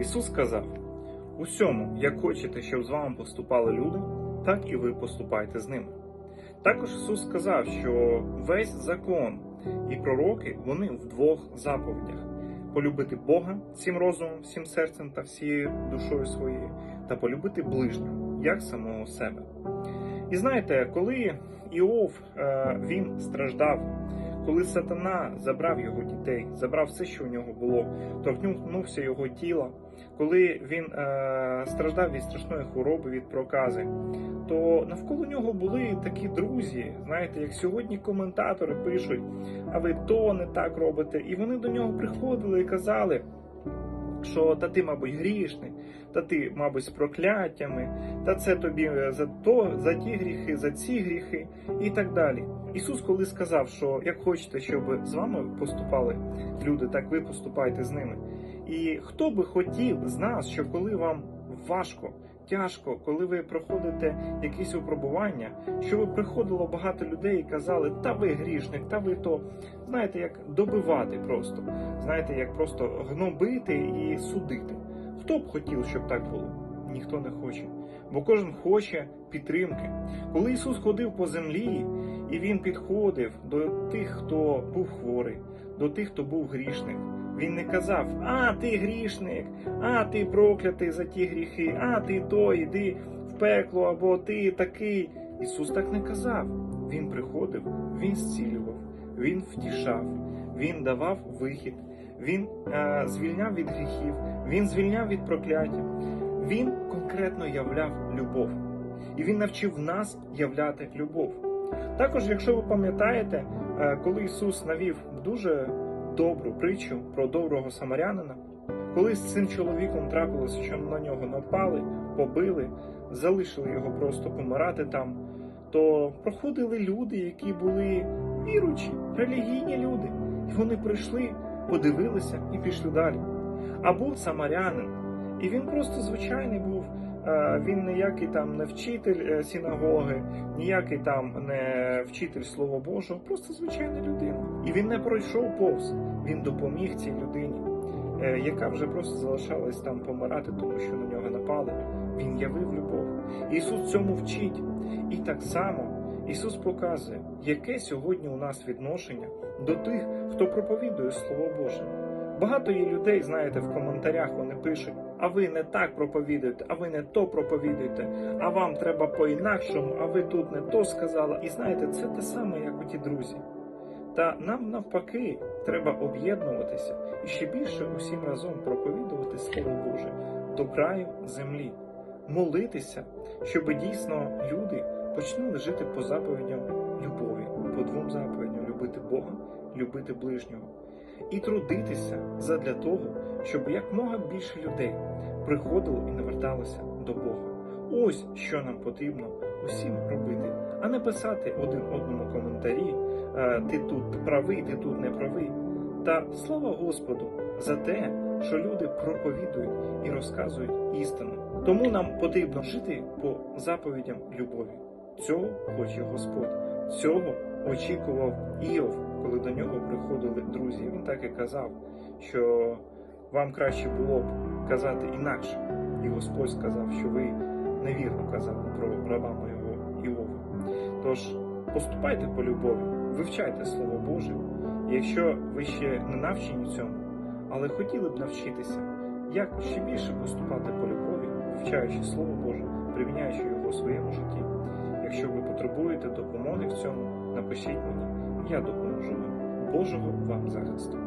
Ісус сказав: Усьому, як хочете, щоб з вами поступали люди, так і ви поступайте з ними. Також Ісус сказав, що весь закон і пророки вони в двох заповідях: полюбити Бога всім розумом, всім серцем та всією душою своєю, та полюбити ближнього, як самого себе. І знаєте, коли Іов е, він страждав, коли сатана забрав його дітей, забрав все, що у нього було, торкнувся його тіла, коли він е, страждав від страшної хвороби, від прокази, то навколо нього були такі друзі, знаєте, як сьогодні коментатори пишуть, а ви то не так робите. І вони до нього приходили і казали, що та ти, мабуть, грішний, та ти, мабуть, з прокляттями, та це тобі за то, за ті гріхи, за ці гріхи і так далі. Ісус, коли сказав, що як хочете, щоб з вами поступали люди, так ви поступайте з ними. І хто би хотів з нас, що коли вам важко, тяжко, коли ви проходите якісь випробування, що ви приходило багато людей і казали, та ви грішник, та ви то знаєте, як добивати просто, знаєте, як просто гнобити і судити. Хто б хотів, щоб так було? Ніхто не хоче, бо кожен хоче підтримки. Коли Ісус ходив по землі, і Він підходив до тих, хто був хворий, до тих, хто був грішник. Він не казав, а ти грішник, а ти проклятий за ті гріхи, а ти то, іди в пекло, або ти такий. Ісус так не казав. Він приходив, Він зцілював, Він втішав, Він давав вихід, Він е, звільняв від гріхів, Він звільняв від прокляття. Він конкретно являв любов. І Він навчив нас являти любов. Також, якщо ви пам'ятаєте, е, коли Ісус навів дуже добру притчу про доброго самарянина, коли з цим чоловіком трапилося, що на нього напали, побили, залишили його просто помирати там, то проходили люди, які були віруючі, релігійні люди. І вони прийшли, подивилися і пішли далі. А був самарянин, і він просто звичайний був. Е, Він ніякий там не вчитель е, синагоги, ніякий там не вчитель Слова Божого, просто звичайна людина. І він не пройшов повз, він допоміг цій людині, е, яка вже просто залишалась там помирати, тому що на нього напали. Він явив любов. Ісус цьому вчить. І так само Ісус показує, яке сьогодні у нас відношення до тих, хто проповідує Слово Боже. Багато є людей, знаєте, в коментарях вони пишуть: а ви не так проповідуєте, а ви не то проповідуєте, а вам треба по-інакшому, а ви тут не то сказали. І знаєте, це те саме, як у ті друзі. Та нам навпаки треба об'єднуватися і ще більше усім разом проповідувати Слово Боже до краю землі, молитися, щоб дійсно люди почнули жити по заповідям любові, по двом заповідям любити Бога, любити ближнього і трудитися задля того, щоб якмога більше людей приходило і наверталося до Бога. Ось що нам потрібно усім робити, а не писати один одному коментарі, е, ти тут правий, ти тут не правий. Та слава Господу за те, що люди проповідують і розказують істину. Тому нам потрібно жити по заповідям любові. Цього хоче Господь. Цього очікував Іов, коли до нього приходили друзі. Він так і казав, що вам краще було б казати інакше. І Господь сказав, що ви невірно казали про раба моєго Іова. Тож поступайте по любові, вивчайте Слово Боже. Якщо ви ще не навчені цьому, але хотіли б навчитися, як ще більше поступати по любові, вивчаючи Слово Боже, приміняючи його у своєму житті. Якщо ви потребуєте допомоги в цьому, напишіть мені, я допоможу вам. Божого вам захисту.